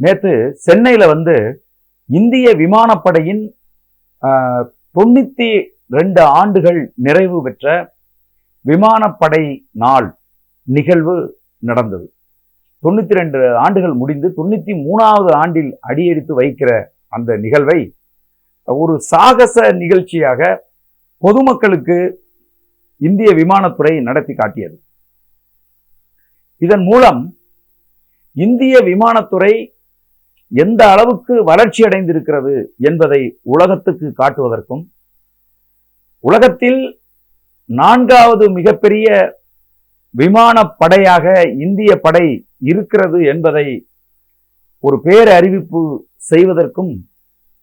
நேற்று சென்னையில வந்து இந்திய விமானப்படையின் ஆஹ், தொண்ணூத்தி ரெண்டு ஆண்டுகள் நிறைவு பெற்ற விமானப்படை நாள் நிகழ்வு நடந்தது. தொண்ணூத்தி ரெண்டு ஆண்டுகள் முடிந்து தொண்ணூத்தி மூணாவது ஆண்டில் அடியெடுத்து வைக்கிற அந்த நிகழ்வை ஒரு சாகச நிகழ்ச்சியாக பொதுமக்களுக்கு இந்திய விமானத்துறை நடத்தி காட்டியது. இதன் மூலம் இந்திய விமானத்துறை எந்த அளவுக்கு வளர்ச்சி அடைந்திருக்கிறது என்பதை உலகத்துக்கு காட்டுவதற்கும் உலகத்தில் நான்காவது மிகப்பெரிய விமானப்படையாக இந்திய படை இருக்கிறது என்பதை ஒரு பேர் அறிவிப்பு செய்வதற்கும்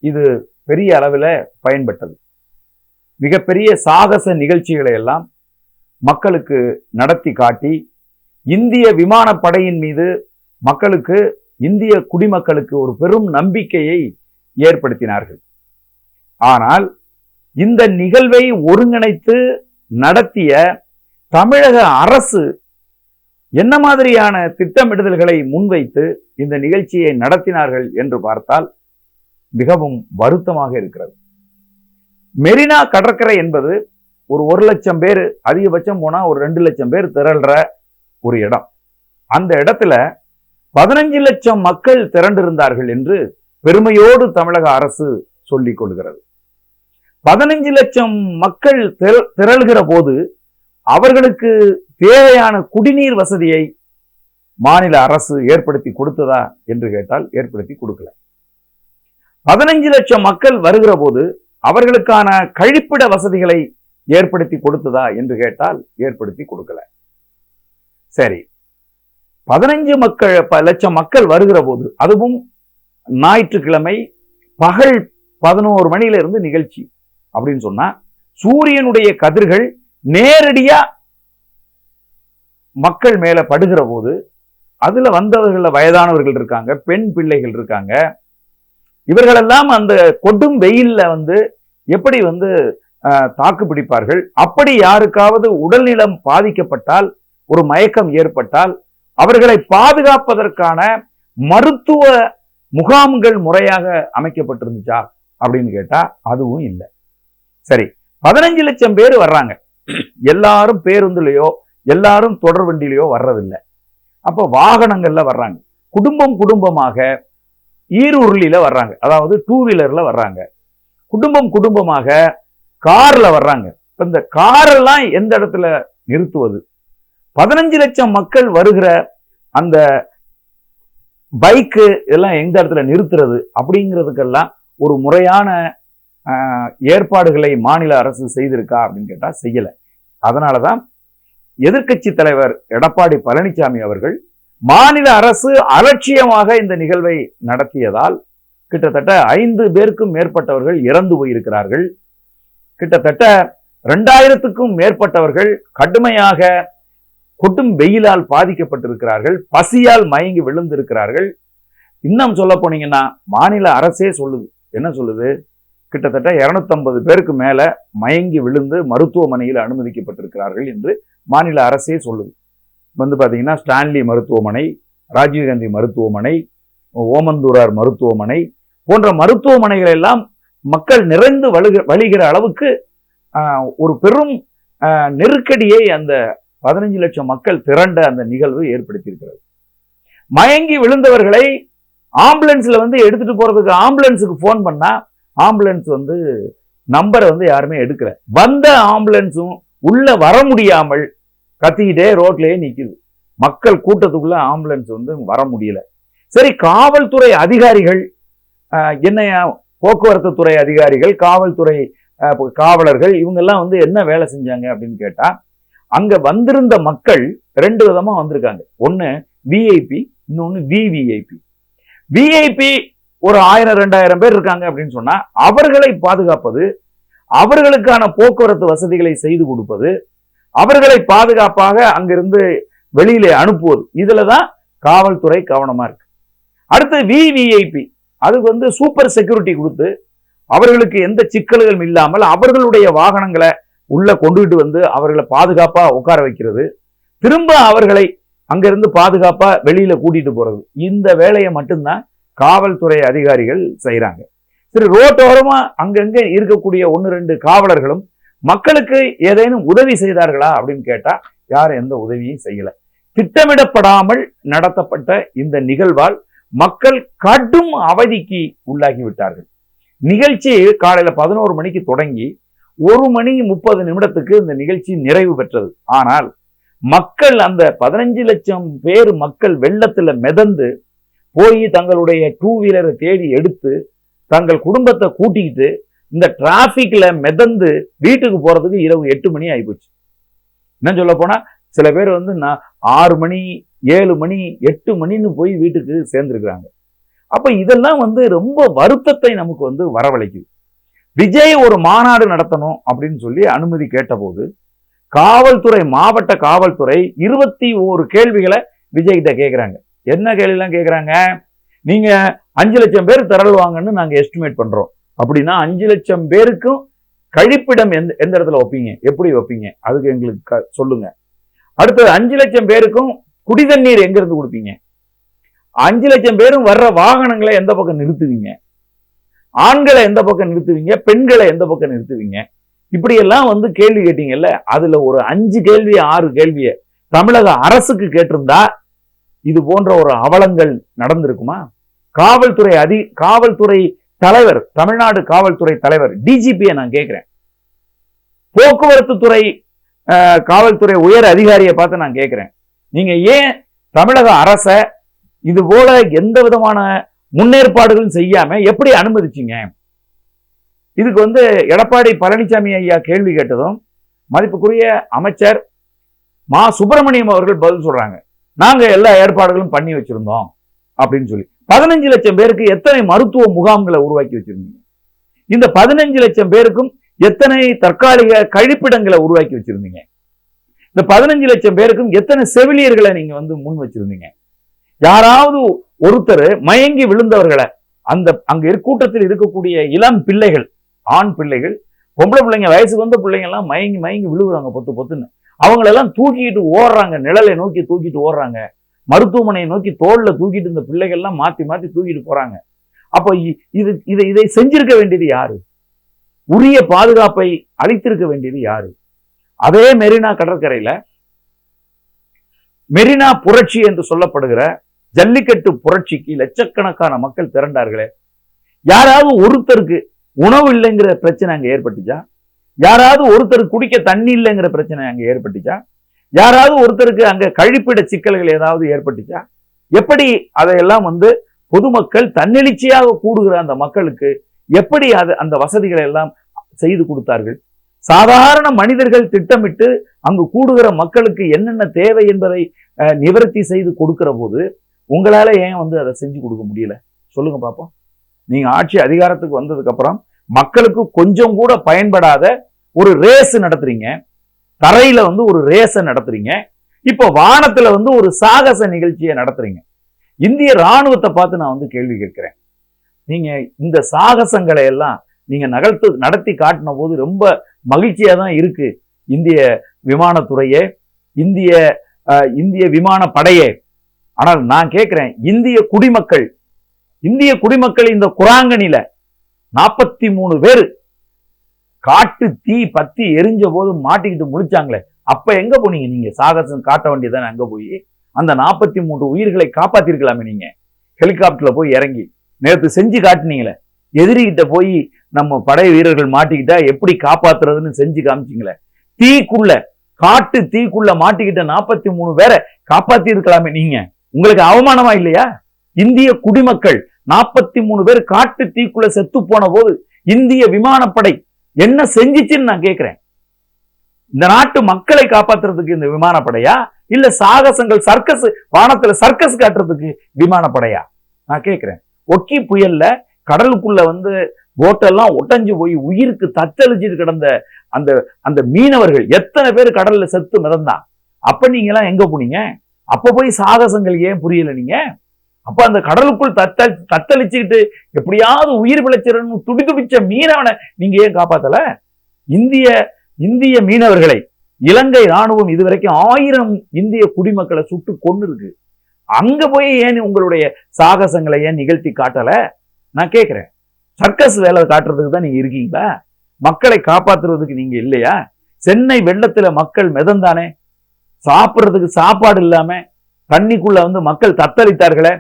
இது பெரிய அளவில் பயன்பட்டது. மிகப்பெரிய சாகச நிகழ்ச்சிகளை எல்லாம் மக்களுக்கு நடத்தி காட்டி இந்திய விமானப்படையின் மீது மக்களுக்கு இந்திய குடிமக்களுக்கு ஒரு பெரும் நம்பிக்கையை ஏற்படுத்தினார்கள். ஆனால் இந்த நிகழ்வை ஒருங்கிணைத்து நடத்திய தமிழக அரசு என்ன மாதிரியான திட்டமிடுதல்களை முன்வைத்து இந்த நிகழ்ச்சியை நடத்தினார்கள் என்று பார்த்தால் மிகவும் வருத்தமாக இருக்கிறது. மெரினா கடற்கரை என்பது ஒரு ஒரு லட்சம் பேர் அதிகபட்சம் போனால் ஒரு ரெண்டு லட்சம் பேர் திரள்ற ஒரு இடம். அந்த இடத்துல பதினஞ்சு லட்சம் மக்கள் திரண்டிருந்தார்கள் என்று பெருமையோடு தமிழக அரசு சொல்லிக் கொள்கிறது. பதினஞ்சு லட்சம் மக்கள் திரள்கிற போது அவர்களுக்கு தேவையான குடிநீர் வசதியை மாநில அரசு ஏற்படுத்தி கொடுத்ததா என்று கேட்டால் ஏற்படுத்தி கொடுக்கல. பதினஞ்சு லட்சம் மக்கள் வருகிற போது அவர்களுக்கான கழிப்பிட வசதிகளை ஏற்படுத்தி கொடுத்ததா என்று கேட்டால் ஏற்படுத்தி கொடுக்கல. சரி பதினஞ்சு மக்கள் ப- லட்சம் மக்கள் வருகிற போது அதுவும் ஞாயிற்றுக்கிழமை பகல் பதினோரு மணியில இருந்து நிகழ்ச்சி அப்படின்னு சொன்னா சூரியனுடைய கதிர்கள் நேரடியா மக்கள் மேல படுகிற போது அதுல வந்தவர்கள வயதானவர்கள் இருக்காங்க பெண் பிள்ளைகள் இருக்காங்க இவர்களெல்லாம் அந்த கொடும் வெயில்ல வந்து எப்படி வந்து அஹ், தாக்கு பிடிப்பார்கள்? அப்படி யாருக்காவது உடல்நலம் பாதிக்கப்பட்டால் ஒரு மயக்கம் ஏற்பட்டால் அவர்களை பாதுகாப்பதற்கான மருத்துவ முகாம்கள் முறையாக அமைக்கப்பட்டிருந்துச்சா அப்படின்னு கேட்டா அதுவும் இல்லை. சரி பதினஞ்சு லட்சம் பேர் வர்றாங்க. எல்லாரும் பேருந்துலையோ எல்லாரும் தொடர் வண்டியிலையோ வர்றதில்லை. அப்போ வாகனங்கள்ல வர்றாங்க. குடும்பம் குடும்பமாக ஈருருளியில வர்றாங்க. அதாவது டூ வீலர்ல வர்றாங்க. குடும்பம் குடும்பமாக கார்ல வர்றாங்க. இப்போ இந்த காரெல்லாம் எந்த இடத்துல நிறுத்துவது? பதினஞ்சு லட்சம் மக்கள் வருகிற அந்த பைக்கு எல்லாம் எந்த இடத்துல நிறுத்துறது அப்படிங்கிறதுக்கெல்லாம் ஒரு முறையான ஆஹ், ஏற்பாடுகளை மாநில அரசு செய்திருக்கா அப்படின்னு கேட்டா செய்யல. அதனாலதான் எதிர்க்கட்சி தலைவர் எடப்பாடி பழனிசாமி அவர்கள் மாநில அரசு அலட்சியமாக இந்த நிகழ்வை நடத்தியதால் கிட்டத்தட்ட ஐந்து பேருக்கும் மேற்பட்டவர்கள் இறந்து போயிருக்கிறார்கள். கிட்டத்தட்ட ரெண்டாயிரத்துக்கும் மேற்பட்டவர்கள் கடுமையாக கொட்டும் வெயிலால் பாதிக்கப்பட்டிருக்கிறார்கள் பசியால் மயங்கி விழுந்திருக்கிறார்கள். இன்னும் சொல்ல போனீங்கன்னா மாநில அரசே சொல்லுது. என்ன சொல்லுது? கிட்டத்தட்ட 250 பேருக்கு மேல மயங்கி விழுந்து மருத்துவமனையில் அனுமதிக்கப்பட்டிருக்கிறார்கள் என்று மாநில அரசே சொல்லுது. வந்து பார்த்தீங்கன்னா ஸ்டான்லி மருத்துவமனை ராஜீவ்காந்தி மருத்துவமனை ஓமந்தூரார் மருத்துவமனை போன்ற மருத்துவமனைகள் எல்லாம் மக்கள் நிறைந்து வழுக வழிகிற அளவுக்கு ஒரு பெரும் நெருக்கடியை அந்த பதினஞ்சு லட்சம் மக்கள் திரண்ட அந்த நிகழ்வு ஏற்படுத்தியிருக்கிறது. மயங்கி விழுந்தவர்களை ஆம்புலன்ஸில் வந்து எடுத்துட்டு போறதுக்கு ஆம்புலன்ஸுக்கு ஃபோன் பண்ணா ஆம்புலன்ஸ் வந்து நம்பரை வந்து யாருமே எடுக்கல. வந்த ஆம்புலன்ஸும் உள்ள வர முடியாமல் கத்திக்கிட்டே ரோட்லேயே நிற்குது மக்கள் கூட்டத்துக்குள்ள ஆம்புலன்ஸ் வந்து வர முடியல. சரி காவல்துறை அதிகாரிகள் என்னையா போக்குவரத்து துறை அதிகாரிகள் காவல்துறை காவலர்கள் இவங்கெல்லாம் வந்து என்ன வேலை செஞ்சாங்க அப்படின்னு கேட்டால் அங்க வந்திருந்த மக்கள் ரெண்டு விதமா வந்திருக்காங்க. ஒன்னு விஐபி இன்னொன்னு விவிஐபி விஐபி ஒரு ஆயிரம் ரெண்டாயிரம் பேர் இருக்காங்க அப்படின்னு சொன்னா அவர்களை பாதுகாப்பது அவர்களுக்கான போக்குவரத்து வசதிகளை செய்து கொடுப்பது அவர்களை பாதுகாப்பாக அங்கிருந்து வெளியிலே அனுப்புவது இதுல தான் காவல்துறை கவனமா இருக்கு. அடுத்து விவிஐபி அதுக்கு வந்து சூப்பர் செக்யூரிட்டி கொடுத்து அவர்களுக்கு எந்த சிக்கல்களும் இல்லாமல் அவர்களுடைய வாகனங்களை உள்ள கொண்டுகிட்டு வந்து அவர்களை பாதுகாப்பா உட்கார வைக்கிறது. திரும்ப அவர்களை அங்கிருந்து பாதுகாப்பா வெளியில கூட்டிட்டு போறது. இந்த வேலையை மட்டும்தான் காவல்துறை அதிகாரிகள் செய்கிறாங்க சரி ரோட்டோரமா அங்கங்கே இருக்கக்கூடிய ஒன்று ரெண்டு காவலர்களும் மக்களுக்கு ஏதேனும் உதவி செய்தார்களா அப்படின்னு கேட்டா யாரும் எந்த உதவியும் செய்யலை. திட்டமிடப்படாமல் நடத்தப்பட்ட இந்த நிகழ்வால் மக்கள் கடும் அவதிக்கு உள்ளாகி விட்டார்கள். நிகழ்ச்சி காலையில பதினோரு மணிக்கு தொடங்கி ஒரு மணி முப்பது நிமிடத்துக்கு இந்த நிகழ்ச்சி நிறைவு பெற்றது. ஆனால் மக்கள் அந்த பதினஞ்சு லட்சம் பேர் மக்கள் வெள்ளத்தில் மிதந்து போய் தங்களுடைய டூ வீலரை தேடி எடுத்து தங்கள் குடும்பத்தை கூட்டிக்கிட்டு இந்த டிராஃபிக்கில் மிதந்து வீட்டுக்கு போகிறதுக்கு இரவு எட்டு மணி ஆகிப்போச்சு என்ன சொல்ல போனால் சில பேர் வந்து நான் ஆறு மணி ஏழு மணி எட்டு மணின்னு போய் வீட்டுக்கு சேர்ந்துருக்குறாங்க. அப்போ இதெல்லாம் வந்து ரொம்ப வருத்தத்தை நமக்கு வந்து வரவழைக்குது. விஜய் ஒரு மாநாடு நடத்தணும் அப்படின்னு சொல்லி அனுமதி கேட்டபோது காவல்துறை மாவட்ட காவல்துறை இருபத்தி ஓரு கேள்விகளை விஜய் கிட்ட கேட்குறாங்க என்ன கேள்விலாம் கேட்குறாங்க நீங்க அஞ்சு லட்சம் பேர் திரள்வாங்கன்னு நாங்க எஸ்டிமேட் பண்றோம். அப்படின்னா அஞ்சு லட்சம் பேருக்கும் கழிப்பிடம் எந்த எந்த இடத்துல வைப்பீங்க? எப்படி வைப்பீங்க? அதுக்கு எங்களுக்கு க- சொல்லுங்க. அடுத்தது அஞ்சு லட்சம் பேருக்கும் குடிதண்ணீர் தண்ணீர் இருந்து கொடுப்பீங்க? அஞ்சு லட்சம் பேரும் வர்ற வாகனங்களை எந்த பக்கம் நிறுத்துவீங்க? ஆண்களை எந்த பக்கம் நிறுத்துவீங்க? பெண்களை எந்த பக்கம் நிறுத்துவீங்க? இப்படி எல்லாம் வந்து கேள்வி கேட்டீங்கல்ல? அதுல ஒரு அஞ்சு கேள்வி ஆறு கேள்வியை தமிழக அரசுக்கு கேட்டிருந்தா இது போன்ற ஒரு அவலங்கள் நடந்திருக்குமா? காவல்துறை அதி காவல்துறை தலைவர் தமிழ்நாடு காவல்துறை தலைவர் டிஜிபியை நான் கேட்கிறேன். போக்குவரத்து துறை காவல்துறை உயர் அதிகாரியை பார்த்து நான் கேட்கிறேன். நீங்க ஏன் தமிழக அரச இது போல எந்த விதமான முன்னேற்பாடுகளும் செய்யாம எப்படி அனுமதிச்சீங்க? இதுக்கு வந்து எடப்பாடி பழனிசாமி ஐயா கேள்வி கேட்டதும் மதிப்புக்குரிய அமைச்சர் மா. சுப்பிரமணியம் அவர்கள் பதில் சொல்றாங்க. நாங்க எல்லா ஏற்பாடுகளும் பண்ணி வச்சிருந்தோம் அப்படின்னு சொல்லி. பதினஞ்சு லட்சம் பேருக்கு எத்தனை மருத்துவ முகாம்களை உருவாக்கி வச்சிருந்தீங்க? இந்த பதினஞ்சு லட்சம் பேருக்கும் எத்தனை தற்காலிக கழிப்பிடங்களை உருவாக்கி வச்சிருந்தீங்க? இந்த பதினஞ்சு லட்சம் பேருக்கும் எத்தனை செவிலியர்களை நீங்க வந்து முன் வச்சிருந்தீங்க? யாராவது ஒருத்தர் மயங்கி விழுந்தவர்களை அந்த அங்க இருக்க- கூட்டத்தில் இருக்கக்கூடிய இளம் பிள்ளைகள் ஆண் பிள்ளைகள் பொம்பளை பிள்ளைங்க வயசுக்கு வந்த பிள்ளைங்க எல்லாம் மயங்கி மயங்கி விழுகுறாங்க பொத்து பொத்துன்னு. அவங்களெல்லாம் தூக்கிட்டு ஓடுறாங்க நிழலை நோக்கி தூக்கிட்டு ஓடுறாங்க. மருத்துவமனையை நோக்கி தோல்ல தூக்கிட்டு இந்த பிள்ளைகள் எல்லாம் மாத்தி மாத்தி தூக்கிட்டு போறாங்க. அப்போ இது இதை இதை செஞ்சிருக்க வேண்டியது யாரு? உரிய பாதுகாப்பை அளித்திருக்க வேண்டியது யாரு? அதே மெரினா கடற்கரையில மெரினா புரட்சி என்று சொல்லப்படுகிற ஜல்லிக்கட்டு புரட்சிக்கு லட்சக்கணக்கான மக்கள் திரண்டார்களே. யாராவது ஒருத்தருக்கு உணவு இல்லைங்கிற பிரச்சனை அங்க ஏற்பட்டுச்சா? யாராவது ஒருத்தருக்கு குடிக்க தண்ணி இல்லைங்கிற பிரச்சனை அங்க ஏற்பட்டுச்சா? யாராவது ஒருத்தருக்கு அங்க கழிப்பிட சிக்கல்கள் ஏதாவது ஏற்பட்டுச்சா? எப்படி அதையெல்லாம் வந்து பொதுமக்கள் தன்னெழுச்சியாக கூடுகிற அந்த மக்களுக்கு எப்படி அது அந்த வசதிகளை எல்லாம் செய்து கொடுத்தார்கள்? சாதாரண மனிதர்கள் திட்டமிட்டு அங்கு கூடுகிற மக்களுக்கு என்னென்ன தேவை என்பதை அஹ், நிவர்த்தி செய்து கொடுக்கிற போது உங்களால் ஏன் வந்து அதை செஞ்சு கொடுக்க முடியல? சொல்லுங்க பார்ப்போம் நீங்கள் ஆட்சி அதிகாரத்துக்கு வந்ததுக்கப்புறம் மக்களுக்கு கொஞ்சம் கூட பயன்படாத ஒரு ரேஸ் நடத்துறீங்க. தரையில் வந்து ஒரு ரேஸை நடத்துறீங்க. இப்போ வானத்தில் வந்து ஒரு சாகச நிகழ்ச்சியை நடத்துறீங்க. இந்திய ராணுவத்தை பார்த்து நான் வந்து கேள்வி கேட்கிறேன். நீங்கள் இந்த சாகசங்களை எல்லாம் நீங்கள் நகர்த்து நடத்தி காட்டின போது ரொம்ப மகிழ்ச்சியாக தான் இருக்குது இந்திய விமானத்துறையே இந்திய இந்திய விமான படையே ஆனால் நான் கேட்கிறேன் இந்திய குடிமக்கள் இந்திய குடிமக்கள் இந்த குராங்கனில நாற்பத்தி மூணு பேர் காட்டு தீ பத்தி எரிஞ்ச போது மாட்டிக்கிட்டு முடிச்சாங்களே அப்ப எங்க போனீங்க நீங்க? சாகசம் காட்ட வேண்டியதானே அங்க போய்? அந்த நாற்பத்தி மூன்று உயிர்களை காப்பாத்திருக்கலாமே நீங்க. ஹெலிகாப்டர்ல போய் இறங்கி நேற்று செஞ்சு காட்டினீங்களே. எதிரிகிட்ட போய் நம்ம படை வீரர்கள் மாட்டிக்கிட்டா எப்படி காப்பாத்துறதுன்னு செஞ்சு காமிச்சிங்களே. தீக்குள்ள காட்டு தீக்குள்ள மாட்டிக்கிட்ட நாற்பத்தி மூணு பேரை காப்பாத்தி இருக்கலாமே நீங்க. உங்களுக்கு அவமானமா இல்லையா? இந்திய குடிமக்கள் நாற்பத்தி மூணு பேர் காட்டு தீக்குள்ள செத்து போன போது இந்திய விமானப்படை என்ன செஞ்சிச்சுன்னு நான் கேட்கிறேன் இந்த நாட்டு மக்களை காப்பாத்துறதுக்கு இந்த விமானப்படையா? இல்ல சாகசங்கள் சர்க்கஸ் வானத்துல சர்க்கஸ் காட்டுறதுக்கு விமானப்படையா? நான் கேட்கிறேன் ஒக்கி புயல்ல கடலுக்குள்ள வந்து போட்டெல்லாம் ஒட்டஞ்சு போய் உயிருக்கு தத்தளிச்சுட்டு கிடந்த அந்த அந்த மீனவர்கள் எத்தனை பேர் கடல்ல செத்து மிதந்தா? அப்ப நீங்க எல்லாம் எங்க போனீங்க? அப்ப போய் சாகசங்கள் ஏன் புரியல நீங்க? அப்ப அந்த கடலுக்குள் தத்த தத்தளிச்சுக்கிட்டு எப்படியாவது உயிர் பிழைச்சிடணும் துடி துடிச்ச மீனவனை நீங்க ஏன் காப்பாத்தல? இந்திய இந்திய மீனவர்களை இலங்கை ராணுவம் இதுவரைக்கும் ஆயிரம் இந்திய குடிமக்களை சுட்டு கொண்டு இருக்கு அங்க போய் ஏன் உங்களுடைய சாகசங்களை ஏன் நிகழ்த்தி காட்டல? நான் கேட்கிறேன் சர்க்கஸ் வேலை காட்டுறதுக்கு தான் நீங்க இருக்கீங்களா? மக்களை காப்பாத்துறதுக்கு நீங்க இல்லையா? சென்னை வெள்ளத்துல மக்கள் மிதந்தானே? சாப்பிடுறதுக்கு சாப்பாடு இல்லாம தண்ணிக்குள்ள வந்து மக்கள் தத்தளித்தார்களே.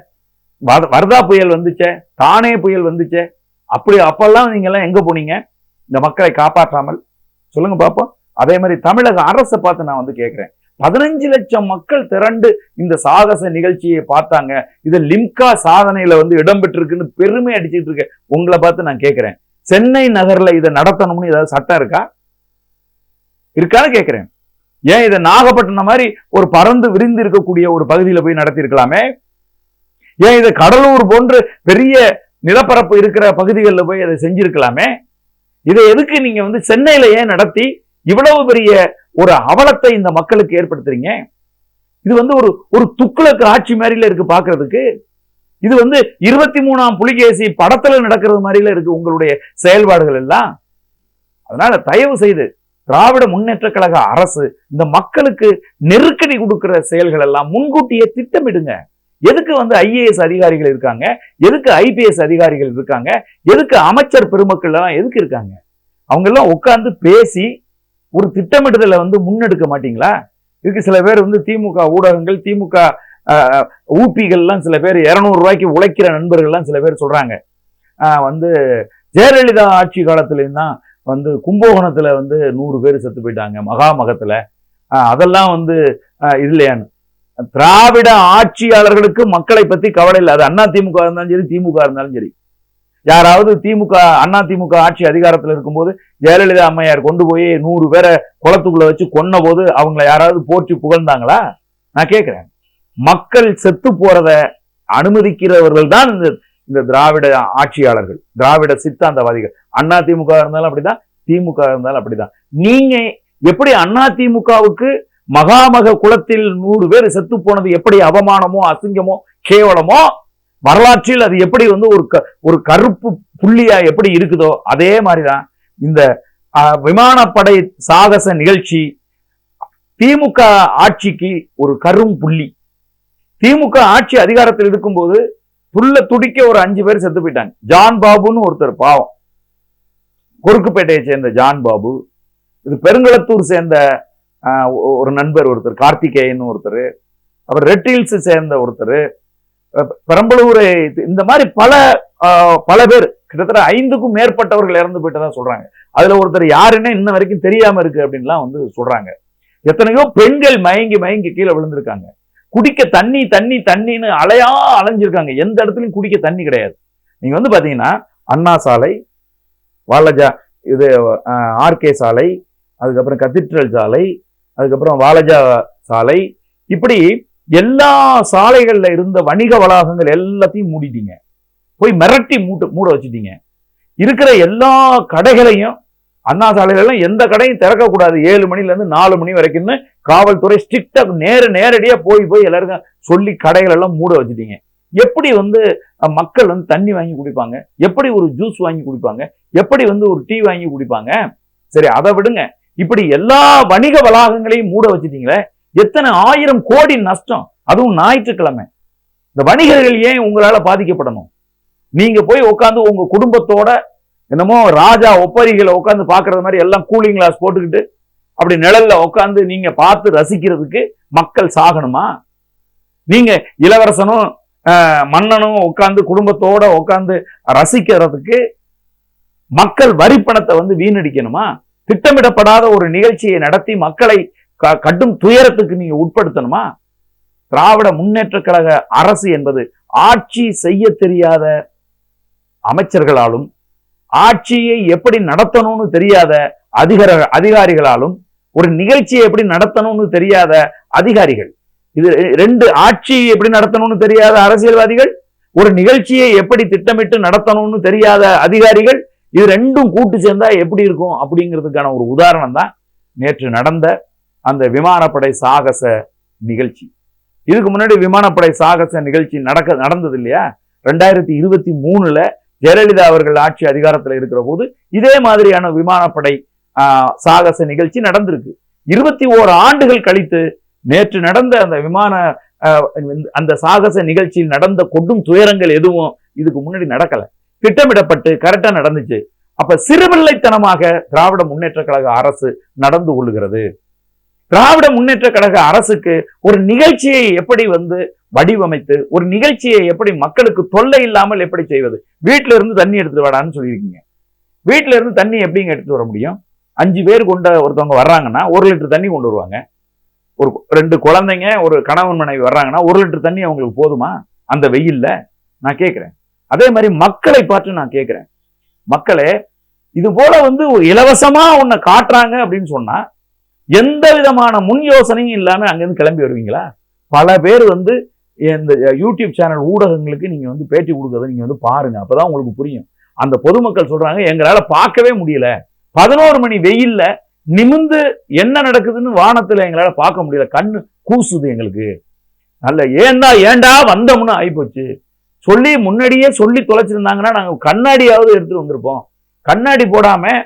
வர- வர்தா புயல் வந்துச்சே தானே புயல் வந்துச்சே. அப்படி அப்பெல்லாம் நீங்க எல்லாம் எங்க போனீங்க? இந்த மக்களை காப்பாற்றாமல். சொல்லுங்க பாப்போம். அதே மாதிரி தமிழக அரசை பார்த்து நான் வந்து கேட்கிறேன் பதினஞ்சு லட்சம் மக்கள் திரண்டு இந்த சாகச நிகழ்ச்சியை பார்த்தாங்க. இது லிம்கா சாதனையில வந்து இடம்பெற்றிருக்குன்னு பெருமை அடிச்சிட்டு இருக்க. உங்களை பார்த்து நான் கேட்கிறேன் சென்னை நகர்ல இதை நடத்தணும்னு ஏதாவது சட்டம் இருக்கா? இருக்கான்னு கேட்கிறேன் ஏன் இதை நாகப்பட்டினம் மாதிரி ஒரு பறந்து விரிந்து இருக்கக்கூடிய ஒரு பகுதியில போய் நடத்தியிருக்கலாமே? ஏன் இதை கடலூர் போன்று பெரிய நிலப்பரப்பு இருக்கிற பகுதிகளில் போய் அதை செஞ்சிருக்கலாமே? இதை எதுக்கு நீங்க வந்து சென்னையில ஏன் நடத்தி இவ்வளவு பெரிய ஒரு அவலத்தை இந்த மக்களுக்கு ஏற்படுத்துறீங்க? இது வந்து ஒரு ஒரு துக்குளக்கு ஆட்சி மாதிரில இருக்கு பாக்குறதுக்கு இது வந்து இருபத்தி மூணாம் புலிகேசி படத்துல நடக்கிறது மாதிரில இருக்கு உங்களுடைய செயல்பாடுகள் எல்லாம். அதனால தயவு செய்து திராவிட முன்னேற்ற கழக அரசு இந்த மக்களுக்கு நெருக்கடி கொடுக்கிற செயல்கள் எல்லாம் முன்கூட்டியே திட்டமிடுங்க. எதுக்கு வந்து ஐஏஎஸ் அதிகாரிகள் இருக்காங்க? எதுக்கு ஐபிஎஸ் அதிகாரிகள் இருக்காங்க? எதுக்கு அமைச்சர் பெருமக்கள் எல்லாம் எதுக்கு இருக்காங்க? அவங்க எல்லாம் உட்கார்ந்து பேசி ஒரு திட்டமிடுதலை வந்து முன்னெடுக்க மாட்டீங்களா? இதுக்கு சில பேர் வந்து திமுக ஊடகங்கள் திமுக ஆஹ், ஊபிகள்லாம் சில பேர் இரநூறு ரூபாய்க்கு உழைக்கிற நண்பர்கள்லாம் சில பேர் சொல்றாங்க. வந்து ஜெயலலிதா ஆட்சி காலத்துலேயும் தான் வந்து கும்பகோணத்தில் வந்து நூறு பேர் செத்து போயிட்டாங்க மகாமகத்தில் அதெல்லாம் வந்து இல்லையான்னு. திராவிட ஆட்சியாளர்களுக்கு மக்களை பற்றி கவலை இல்லை. அது அண்ணா திமுக இருந்தாலும் சரி திமுக இருந்தாலும் சரி. யாராவது திமுக அண்ணா திமுக ஆட்சி அதிகாரத்தில் இருக்கும்போது ஜெயலலிதா அம்மையார் கொண்டு போய் நூறு பேரை குளத்துக்குள்ள வச்சு கொன்ன போது அவங்கள யாராவது போற்றி புகழ்ந்தாங்களா? நான் கேட்குறேன் மக்கள் செத்து போறத அனுமதிக்கிறவர்கள் தான் இந்த இந்த திராவிட ஆட்சியாளர்கள் திராவிட சித்தாந்தவாதிகள் அண்ணா திமுக இருந்தாலும் அப்படிதான் திமுக இருந்தாலும் அப்படிதான். நீங்க எப்படி அண்ணா திமுகவுக்கு மகாமக குலத்தில் நூறு பேர் செத்து போனது எப்படி அவமானமோ அசிங்கமோ கேவலமோ வரலாற்றில் அது எப்படி வந்து ஒரு க- ஒரு கருப்பு புள்ளியா எப்படி இருக்குதோ அதே மாதிரிதான் இந்த ஆஹ், விமானப்படை சாகச நிகழ்ச்சி திமுக ஆட்சிக்கு ஒரு கரும் புள்ளி. திமுக ஆட்சி அதிகாரத்தில் இருக்கும்போது துள்ள துடிக்க ஒரு அஞ்சு பேர் செத்து போயிட்டாங்க. ஜான் பாபுன்னு ஒருத்தர் பாவம். குறுக்குப்பேட்டையை சேர்ந்த ஜான் பாபு இது பெருங்களத்தூர் சேர்ந்த ஒரு நண்பர் ஒருத்தர் கார்த்திகேயன் ஒருத்தர் அவர் ரெட்டில்ஸ் சேர்ந்த ஒருத்தர் பெரம்பலூர் பெரம்பலூரை இந்த மாதிரி பல ஆஹ், பல பேர் கிட்டத்தட்ட ஐந்துக்கும் மேற்பட்டவர்கள் இறந்து போயிட்டதா சொல்றாங்க. அதுல ஒருத்தர் யாருன்னு இன்ன வரைக்கும் தெரியாம இருக்கு அப்படின்லாம் வந்து சொல்றாங்க. எத்தனையோ பெண்கள் மயங்கி மயங்கி கீழே விழுந்திருக்காங்க. குடிக்க தண்ணி தண்ணி தண்ணின்னு அலையா அலைஞ்சிருக்காங்க. எந்த இடத்துலையும் குடிக்க தண்ணி கிடையாது. நீங்க வந்து பாத்தீங்கன்னா அண்ணா சாலை வாலஜா இது ஆர்கே சாலை அதுக்கப்புறம் கத்தீட்ரல் சாலை அதுக்கப்புறம் வாலஜா சாலை. இப்படி எல்லா சாலைகளில் இருந்த வணிக வளாகங்கள் எல்லாத்தையும் மூடிட்டீங்க. போய் மிரட்டி மூட்டு மூட வச்சுட்டீங்க. இருக்கிற எல்லா கடைகளையும் அண்ணா சாலையில எல்லாம் எந்த கடையும் திறக்கக்கூடாது. ஏழு மணில இருந்து நாலு மணி வரைக்கும்னு காவல்துறை ஸ்ட்ரிக்டாக நேர நேரடியா போய் போய் எல்லாருக்கும் சொல்லி கடைகளெல்லாம் மூட வச்சுட்டீங்க. எப்படி வந்து மக்கள் வந்து தண்ணி வாங்கி குடிப்பாங்க? எப்படி ஒரு ஜூஸ் வாங்கி குடிப்பாங்க? எப்படி வந்து ஒரு டீ வாங்கி குடிப்பாங்க? சரி அதை விடுங்க. இப்படி எல்லா வணிக வளாகங்களையும் மூட வச்சுட்டீங்களே எத்தனை ஆயிரம் கோடி நஷ்டம். அதுவும் ஞாயிற்றுக்கிழமை. இந்த வணிகர்கள் ஏன் உங்களால பாதிக்கப்படணும்? நீங்க போய் உட்காந்து உங்க குடும்பத்தோட என்னமோ ராஜா ஒப்பரிகளை உட்காந்து பார்க்கறது மாதிரி எல்லாம் கூலிங் கிளாஸ் போட்டுக்கிட்டு அப்படி நிழல்ல உட்காந்து நீங்க பார்த்து ரசிக்கிறதுக்கு மக்கள் சாகணுமா? நீங்க இளவரசனும் ஆஹ், மன்னனும் உட்காந்து குடும்பத்தோட உட்காந்து ரசிக்கிறதுக்கு மக்கள் வரிப்பணத்தை வந்து வீணடிக்கணுமா? திட்டமிடப்படாத ஒரு நிகழ்ச்சியை நடத்தி மக்களை க- கடும் துயரத்துக்கு நீங்க உட்படுத்தணுமா? திராவிட முன்னேற்ற கழக அரசு என்பது ஆட்சி செய்ய தெரியாத அமைச்சர்களாலும் ஆட்சியை எப்படி நடத்தணும்னு தெரியாத அதிகார அதிகாரிகளாலும் ஒரு நிகழ்ச்சியை எப்படி நடத்தணும்னு தெரியாத அதிகாரிகள். இது ரெண்டு ஆட்சியை எப்படி நடத்தணும்னு தெரியாத அரசியல்வாதிகள் ஒரு நிகழ்ச்சியை எப்படி திட்டமிட்டு நடத்தணும்னு தெரியாத அதிகாரிகள் இது ரெண்டும் கூட்டு சேர்ந்தா எப்படி இருக்கும் அப்படிங்கிறதுக்கான ஒரு உதாரணம் தான் நேற்று நடந்த அந்த விமானப்படை சாகச நிகழ்ச்சி. இதுக்கு முன்னாடி விமானப்படை சாகச நிகழ்ச்சி நடக்க நடந்தது இல்லையா? ரெண்டாயிரத்தி இருபத்தி மூணுல ஜெயலலிதா அவர்கள் ஆட்சி அதிகாரத்துல இருக்கிற போது இதே மாதிரியான விமானப்படை ஆஹ், சாகச நிகழ்ச்சி நடந்திருக்கு. இருபத்தி ஓரு ஆண்டுகள் கழித்து நேற்று நடந்த அந்த விமான இந்த- அந்த சாகச நிகழ்ச்சியில் நடந்த கொடும் துயரங்கள் எதுவும் இதுக்கு முன்னாடி நடக்கல. திட்டமிடப்பட்டு கரெக்டா நடந்துச்சு. அப்ப சிறுபிள்ளைத்தனமாக திராவிட முன்னேற்ற கழக அரசு நடந்து கொள்ளுகிறது. திராவிட முன்னேற்ற கழக அரசுக்கு ஒரு நிகழ்ச்சியை எப்படி வந்து வடிவமைத்து ஒரு நிகழ்ச்சியை எப்படி மக்களுக்கு தொல்லை இல்லாமல் எப்படி செய்வது? வீட்டில இருந்து தண்ணி எடுத்துட்டு வாடான்னு சொல்லியிருக்கீங்க. வீட்டில இருந்து தண்ணி எப்படிங்க எடுத்துட்டு வர முடியும்? அஞ்சு பேர் கொண்ட ஒருத்தவங்க வர்றாங்கன்னா ஒரு லிட்டர் தண்ணி கொண்டு வருவாங்க. ஒரு ரெண்டு குழந்தைங்க ஒரு கணவன் மனைவி வர்றாங்கன்னா ஒரு லிட்டர் தண்ணி அவங்களுக்கு போதுமா? அந்த வெயில்ல? நான் கேட்குறேன். அதே மாதிரி மக்களை பார்த்து நான் கேட்குறேன். மக்களே இது போல வந்து ஒரு இலவசமா உன்னை காட்டுறாங்க அப்படின்னு சொன்னா எந்த விதமான முன் யோசனையும் இல்லாமல் அங்கேருந்து கிளம்பி வருவீங்களா? பல பேர் வந்து இந்த யூடியூப் சேனல் ஊடகங்களுக்கு நீங்கள் வந்து பேட்டி கொடுக்கறத நீங்கள் வந்து பாருங்கள் அப்போ தான் உங்களுக்கு புரியும். அந்த பொதுமக்கள் சொல்கிறாங்க எங்களால் பார்க்கவே முடியல. பதினோரு மணி வெயில்ல நிமிந்து என்ன நடக்குதுன்னு வானத்தில் எங்களால் பார்க்க முடியல. கண்ணு கூசுது எங்களுக்கு. நல்ல ஏண்டா ஏண்டா வந்தோம்னு ஆகிப்போச்சு சொல்லி முன்னாடியே சொல்லி தொலைச்சிருந்தாங்கன்னா நாங்கள் கண்ணாடியாவது எடுத்துட்டு வந்திருப்போம். கண்ணாடி போடாமல்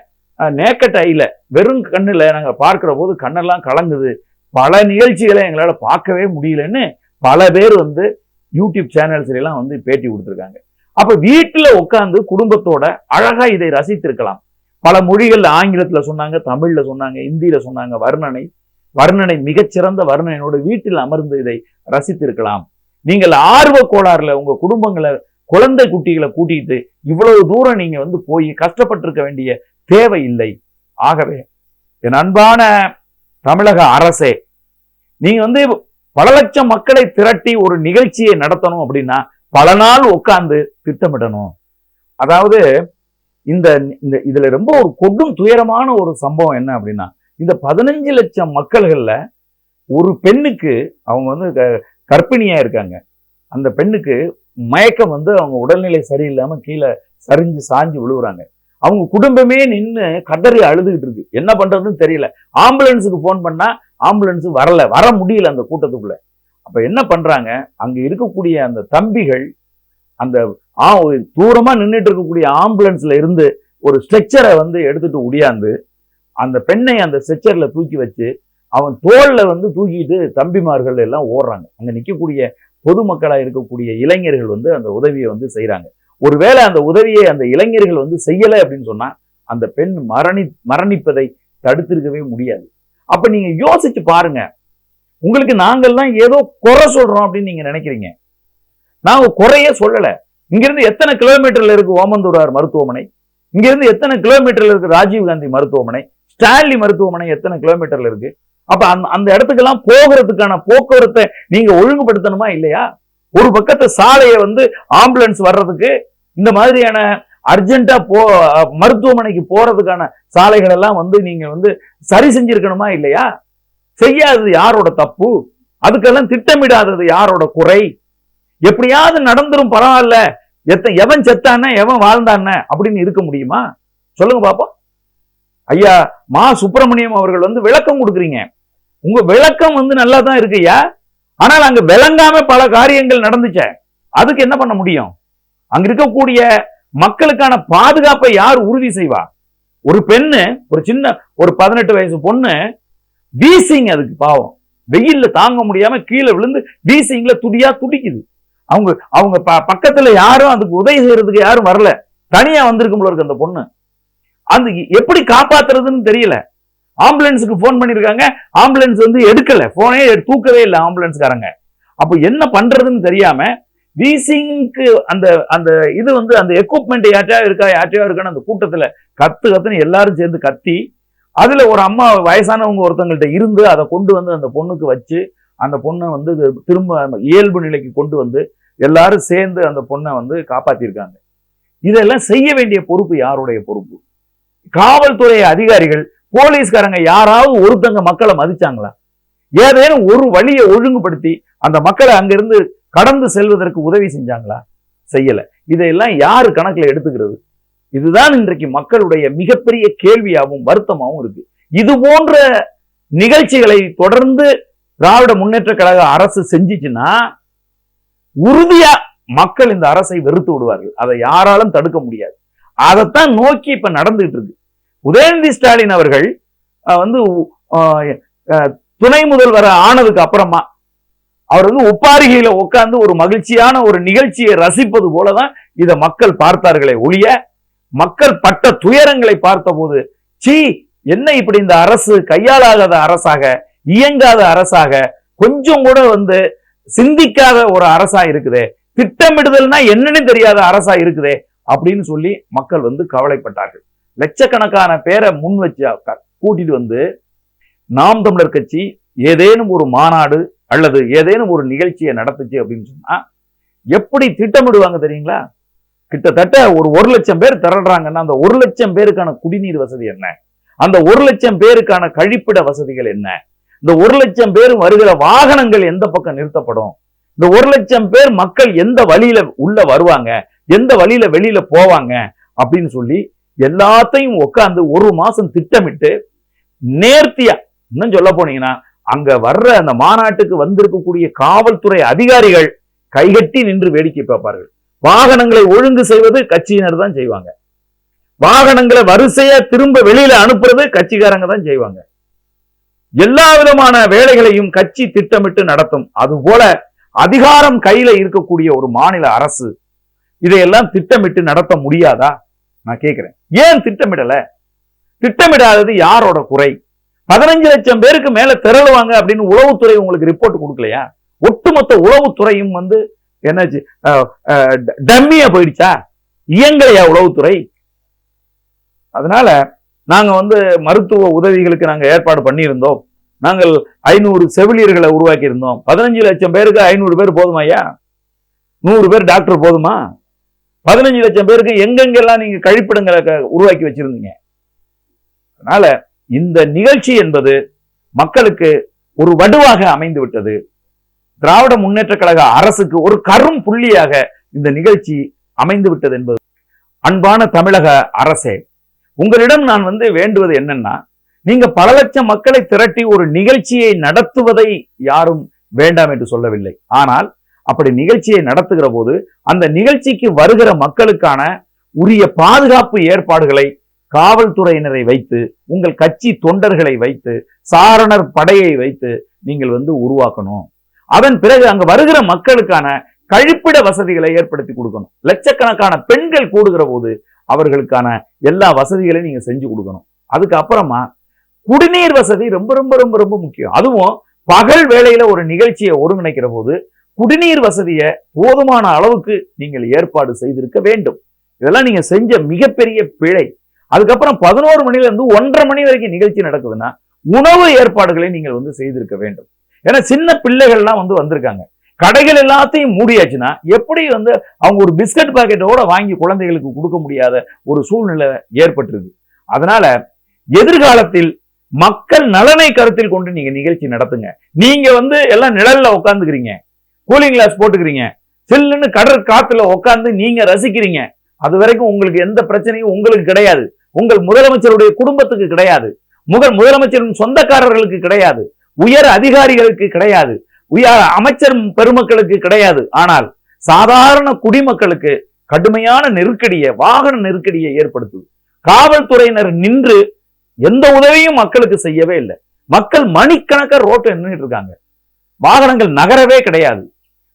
நேக்கட் ஐயில் வெறும் கண்ணில் நாங்கள் பார்க்குற போது கண்ணெல்லாம் கலங்குது. பல நிகழ்ச்சிகளை எங்களால் பார்க்கவே முடியலன்னு பல பேர் வந்து யூடியூப் சேனல்ஸ்லாம் வந்து பேட்டி கொடுத்துருக்காங்க. அப்போ வீட்டில் உட்காந்து குடும்பத்தோட அழகாக இதை ரசித்திருக்கலாம். பல மொழிகளில் ஆங்கிலத்தில் சொன்னாங்க தமிழில் சொன்னாங்க இந்தியில் சொன்னாங்க வர்ணனை. வர்ணனை மிகச்சிறந்த வர்ணனையோட வீட்டில் அமர்ந்து இதை ரசித்திருக்கலாம். நீங்கள் ஆர்வ கோளாறுல உங்க குடும்பங்களை குழந்தை குட்டிகளை கூட்டிட்டு இவ்வளவு தூரம் நீங்க வந்து போய் கஷ்டப்பட்டிருக்க வேண்டிய தேவை இல்லை. ஆகவே என் அன்பான தமிழக அரசே நீங்க வந்து பல லட்சம் மக்களை திரட்டி ஒரு நிகழ்ச்சியை நடத்தணும் அப்படின்னா பல நாள் உட்கார்ந்து திட்டமிடணும். அதாவது இந்த இந்த இதுல ரொம்ப ஒரு கொடும் துயரமான ஒரு சம்பவம் என்ன அப்படின்னா இந்த பதினஞ்சு லட்சம் மக்கள்கள்ல ஒரு பெண்ணுக்கு அவங்க வந்து க- கர்ப்பிணியா இருக்காங்க. அந்த பெண்ணுக்கு மயக்கம் வந்து அவங்க உடல்நிலை சரியில்லாம கீழே சரிஞ்சு சாஞ்சு விழுவுறாங்க. அவங்க குடும்பமே நின்று கதறி அழுதுகிட்டு இருக்கு. என்ன பண்றதுன்னு தெரியல. ஆம்புலன்ஸுக்கு ஃபோன் பண்ணா ஆம்புலன்ஸ் வரல. வர முடியல அந்த கூட்டத்துக்குள்ள. அப்ப என்ன பண்றாங்க? அங்க இருக்கக்கூடிய அந்த தம்பிகள் அந்த தூரமா நின்றுட்டு இருக்கக்கூடிய ஆம்புலன்ஸ்ல இருந்து ஒரு ஸ்ட்ரெக்சரை வந்து எடுத்துட்டு உடியாந்து அந்த பெண்ணை அந்த ஸ்ட்ரெக்சர்ல தூக்கி வச்சு அவன் தோல்ல வந்து தூக்கிட்டு தம்பிமார்கள் எல்லாம் ஓடுறாங்க. அங்க நிக்கக்கூடிய பொதுமக்களாக இருக்கக்கூடிய இளைஞர்கள் வந்து அந்த உதவியை வந்து செய்கிறாங்க ஒருவேளை அந்த உதவியை அந்த இளைஞர்கள் வந்து செய்யலை அப்படின்னு சொன்னா அந்த பெண் மரணி மரணிப்பதை தடுத்திருக்கவே முடியாது. அப்ப நீங்க யோசிச்சு பாருங்க. உங்களுக்கு நாங்கெல்லாம் ஏதோ குறை சொல்றோம் அப்படின்னு நீங்க நினைக்கிறீங்க. நாங்கள் குறையே சொல்லலை. இங்கிருந்து எத்தனை கிலோமீட்டர்ல இருக்கு ஓமந்தூரார் மருத்துவமனை? இங்கிருந்து எத்தனை கிலோமீட்டர்ல இருக்கு ராஜீவ் காந்தி மருத்துவமனை? ஸ்டான்லி மருத்துவமனை எத்தனை கிலோமீட்டர்ல இருக்கு? அப்போ அந்த அந்த இடத்துக்கெல்லாம் போகிறதுக்கான போக்குவரத்தை நீங்க ஒழுங்குபடுத்தணுமா இல்லையா? ஒரு பக்கத்து சாலையை வந்து ஆம்புலன்ஸ் வர்றதுக்கு இந்த மாதிரியான அர்ஜென்ட்டா போ மருத்துவமனைக்கு போறதுக்கான சாலைகள் எல்லாம் வந்து நீங்க வந்து சரி செஞ்சிருக்கணுமா இல்லையா? செய்யாதது யாரோட தப்பு? அதுக்கெல்லாம் திட்டமிடாதது யாரோட குறை? எப்படியாவது நடந்துரும் பரவாயில்ல. எத்த எவன் செத்தான எவன் வாழ்ந்தான அப்படின்னு இருக்க முடியுமா? சொல்லுங்க பாப்போம். ஐயா மா சுப்பிரமணியம் அவர்கள் வந்து விளக்கம் கொடுக்குறீங்க. உங்க விளக்கம் வந்து நல்லா தான் இருக்குயா ஆனால் அங்க விளங்காம பல காரியங்கள் நடந்துச்ச. அதுக்கு என்ன பண்ண முடியும்? அங்க இருக்கக்கூடிய மக்களுக்கான பாதுகாப்பை யார் உறுதி செய்வா? ஒரு பெண்ணு ஒரு சின்ன ஒரு பதினெட்டு வயசு பொண்ணு வீசிங் அதுக்கு பாவம். வெயில்ல தாங்க முடியாம கீழே விழுந்து வீசிங்ல துடியா துடிக்குது. அவங்க அவங்க ப- பக்கத்துல யாரும் அதுக்கு உதவி செய்யறதுக்கு யாரும் வரல. தனியா வந்திருக்கும் இருக்கு அந்த பொண்ணு. அந்த எப்படி காப்பாத்துறதுன்னு தெரியல. ஆம்புலன்ஸுக்கு போன் பண்ணிருக்காங்க. ஆம்புலன்ஸ் வந்து எடுக்கல. போனே தூக்கவே இல்லை ஆம்புலன்ஸ்காரங்க. அப்போ என்ன பண்றதுன்னு தெரியாம வீசிங்க்கு அந்த அந்த இது வந்து அந்த எக்யூப்மெண்ட் யார்ட்டையா இருக்கா யார்ட்டையா இருக்கான்னு அந்த கூட்டத்தில் கத்து கத்துன்னு எல்லாரும் சேர்ந்து கத்தி அதில் ஒரு அம்மா வயசானவங்க ஒருத்தவங்கள்ட்ட இருந்து அதை கொண்டு வந்து அந்த பொண்ணுக்கு வச்சு அந்த பொண்ணை வந்து திரும்ப இயல்பு நிலைக்கு கொண்டு வந்து எல்லாரும் சேர்ந்து அந்த பொண்ணை வந்து காப்பாற்றியிருக்காங்க இதெல்லாம் செய்ய வேண்டிய பொறுப்பு யாருடைய பொறுப்பு? காவல்துறை அதிகாரிகள் போலீஸ்காரங்க யாராவது ஒருத்தங்க மக்களை மதிச்சாங்களா? ஏதேனும் ஒரு வழியை ஒழுங்குபடுத்தி அந்த மக்களை அங்கிருந்து கடந்து செல்வதற்கு உதவி செஞ்சாங்களா? செய்யல. இதையெல்லாம் யாரு கணக்குல எடுத்துக்கிறது? இதுதான் இன்றைக்கு மக்களுடைய மிகப்பெரிய கேள்வியாகவும் வருத்தமாகவும் இருக்கு. இது போன்ற நிகழ்ச்சிகளை தொடர்ந்து திராவிட முன்னேற்ற கழக அரசு செஞ்சுச்சுன்னா உறுதியா மக்கள் இந்த அரசை வெறுத்து விடுவார்கள். அதை யாராலும் தடுக்க முடியாது. அதைத்தான் நோக்கி இப்ப நடந்துகிட்டு இருக்கு. உதயநிதி ஸ்டாலின் அவர்கள் வந்து துணை முதல்வர் ஆனதுக்கு அப்புறமா அவர் வந்து உப்பாரிகையில உட்கார்ந்து ஒரு மகிழ்ச்சியான ஒரு நிகழ்ச்சியை ரசிப்பது போலதான் இத மக்கள் பார்த்தார்களே ஒழிய மக்கள் பட்ட துயரங்களை பார்த்தபோது சி என்ன இப்படி இந்த அரசு கையாளாகாத அரசாக இயங்காத அரசாக கொஞ்சம் கூட வந்து சிந்திக்காத ஒரு அரசா இருக்குதே திட்டமிடுதல்னா என்னன்னு தெரியாத அரசா இருக்குதே அப்படின்னு சொல்லி மக்கள் வந்து கவலைப்பட்டார்கள். லட்சக்கணக்கான பேரை முன் வச்சு கூட்டிட்டு வந்து நாம் தமிழர் கட்சி ஏதேனும் ஒரு மாநாடு அல்லது ஏதேனும் ஒரு நிகழ்ச்சியை நடத்துச்சு அப்படின்னு சொன்னா எப்படி திட்டமிடுவாங்க தெரியுங்களா? கிட்டத்தட்ட ஒரு ஒரு லட்சம் பேர் திரடுறாங்கன்னா அந்த ஒரு லட்சம் பேருக்கான குடிநீர் வசதி என்ன? அந்த ஒரு லட்சம் பேருக்கான கழிப்பிட வசதிகள் என்ன? இந்த ஒரு லட்சம் பேர் வருகிற வாகனங்கள் எந்த பக்கம் நிறுத்தப்படும்? இந்த ஒரு லட்சம் பேர் மக்கள் எந்த வழியில உள்ள வருவாங்க? எந்த வழியில வெளியில போவாங்க? அப்படின்னு சொல்லி எல்லாத்தையும் உட்காந்து ஒரு மாசம் திட்டமிட்டு நேர்த்தியா இன்னும் சொல்ல போனீங்கன்னா அங்க வர்ற அந்த மாநாட்டுக்கு வந்திருக்கக்கூடிய காவல்துறை அதிகாரிகள் கைகட்டி நின்று வேடிக்கை பார்ப்பார்கள். வாகனங்களை ஒழுங்கு செய்வது கட்சியினர் தான் செய்வாங்க. வாகனங்களை வரிசையா திரும்ப வெளியில அனுப்புறது கட்சிக்காரங்க தான் செய்வாங்க. எல்லா விதமான வேலைகளையும் கட்சி திட்டமிட்டு நடத்தும். அது போல அதிகாரம் கையில இருக்கக்கூடிய ஒரு மாநில அரசு இதையெல்லாம் திட்டமிட்டு நடத்த முடியாதா? நான் கேட்கிறேன் ஏன் திட்டமிடல? திட்டமிடாதது யாரோட குறை? பதினஞ்சு லட்சம் பேருக்கு மேல திரளுவாங்க அப்படின்னு உளவுத்துறை உங்களுக்கு ரிப்போர்ட் கொடுக்கலையா? ஒட்டுமொத்த உளவுத்துறையும் வந்து என்னாச்சு? டம்மியா போயிடுச்சா? இயங்கலையா உளவுத்துறை? அதனால நாங்க வந்து மருத்துவ உதவிகளுக்கு நாங்க ஏற்பாடு பண்ணியிருந்தோம். நாங்கள் ஐநூறு செவிலியர்களை உருவாக்கி இருந்தோம் பதினஞ்சு லட்சம் பேருக்கு ஐநூறு பேர் போதுமா ஐயா? நூறு பேர் டாக்டர் போதுமா? பதினஞ்சு லட்சம் பேருக்கு எங்கெங்கெல்லாம் நீங்க கழிப்பிடங்களை உருவாக்கி வச்சிருந்தீங்க? அதனால இந்த நிகழ்ச்சி என்பது மக்களுக்கு ஒரு வடுவாக அமைந்து விட்டது திராவிட முன்னேற்ற கழக அரசுக்கு ஒரு கரும் புள்ளியாக இந்த நிகழ்ச்சி அமைந்து விட்டது என்பது அன்பான தமிழக அரசே உங்களிடம் நான் வந்து வேண்டுவது என்னன்னா நீங்க பல லட்சம் மக்களை திரட்டி ஒரு நிகழ்ச்சியை நடத்துவதை யாரும் வேண்டாம் என்று சொல்லவில்லை. ஆனால் அப்படி நிகழ்ச்சியை நடத்துகிற போது அந்த நிகழ்ச்சிக்கு வருகிற மக்களுக்கான உரிய பாதுகாப்பு ஏற்பாடுகளை காவல்துறையினரை வைத்து உங்கள் கட்சி தொண்டர்களை வைத்து சாரணர் படையை வைத்து நீங்கள் வந்து உருவாக்கணும். அதன் பிறகு அங்க வருகிற மக்களுக்கான கழிப்பிட வசதிகளை ஏற்படுத்தி கொடுக்கணும். லட்சக்கணக்கான பெண்கள் கூடுகிற போது அவர்களுக்கான எல்லா வசதிகளையும் நீங்க செஞ்சு கொடுக்கணும். அதுக்கு அப்புறமா குடிநீர் வசதி ரொம்ப ரொம்ப ரொம்ப ரொம்ப முக்கியம். அதுவும் பகல் வேளையில ஒரு நிகழ்ச்சியை ஒருங்கிணைக்கிற போது குடிநீர் வசதியை போதுமான அளவுக்கு நீங்கள் ஏற்பாடு செய்திருக்க வேண்டும். இதெல்லாம் நீங்க செஞ்ச மிகப்பெரிய பிழை. அதுக்கப்புறம் பதினோரு மணில இருந்து ஒன்றரை மணி வரைக்கும் நிகழ்ச்சி நடக்குதுன்னா உணவு ஏற்பாடுகளை நீங்கள் வந்து செய்திருக்க வேண்டும். ஏன்னா சின்ன பிள்ளைகள்லாம் வந்து வந்திருக்காங்க. கடைகள் எல்லாத்தையும் மூடியாச்சுன்னா எப்படி வந்து அவங்க ஒரு பிஸ்கட் பாக்கெட்டோட வாங்கி குழந்தைகளுக்கு கொடுக்க முடியாத ஒரு சூழ்நிலை ஏற்பட்டிருக்கு. அதனால எதிர்காலத்தில் மக்கள் நலனை கருத்தில் கொண்டு நீங்க நிகழ்ச்சி நடத்துங்க. நீங்க வந்து எல்லாம் நிழல்ல உட்காந்துக்கிறீங்க கூலிங் கிளாஸ் போட்டுக்கிறீங்க. சில்லுன்னு கடற் காத்துல உட்காந்து நீங்க ரசிக்கிறீங்க. அது வரைக்கும் உங்களுக்கு எந்த பிரச்சனையும் உங்களுக்கு கிடையாது. உங்கள் முதலமைச்சருடைய குடும்பத்துக்கு கிடையாது. முதல் முதலமைச்சரின் சொந்தக்காரர்களுக்கு கிடையாது. உயர் அதிகாரிகளுக்கு கிடையாது. உயர் அமைச்சர் பெருமக்களுக்கு கிடையாது. ஆனால் சாதாரண குடிமக்களுக்கு கடுமையான நெருக்கடியை வாகன நெருக்கடியை ஏற்படுத்துது. காவல்துறையினர் நின்று எந்த உதவியும் மக்களுக்கு செய்யவே இல்லை. மக்கள் மணிக்கணக்காக ரோட்டில் நின்றுட்டு இருக்காங்க. வாகனங்கள் நகரவே கிடையாது.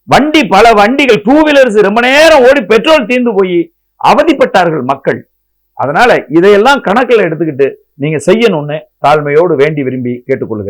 வண்டி பல வண்டிகள் டூ வீலர்ஸ் ரொம்ப நேரம் ஓடி பெட்ரோல் தீர்ந்து போய் அவதிப்பட்டார்கள் மக்கள். அதனால இதையெல்லாம் கணக்கில் எடுத்துக்கிட்டு நீங்க செய்யணும்னு தாழ்மையோடு வேண்டி விரும்பி கேட்டுக்கொள்கிறேன்.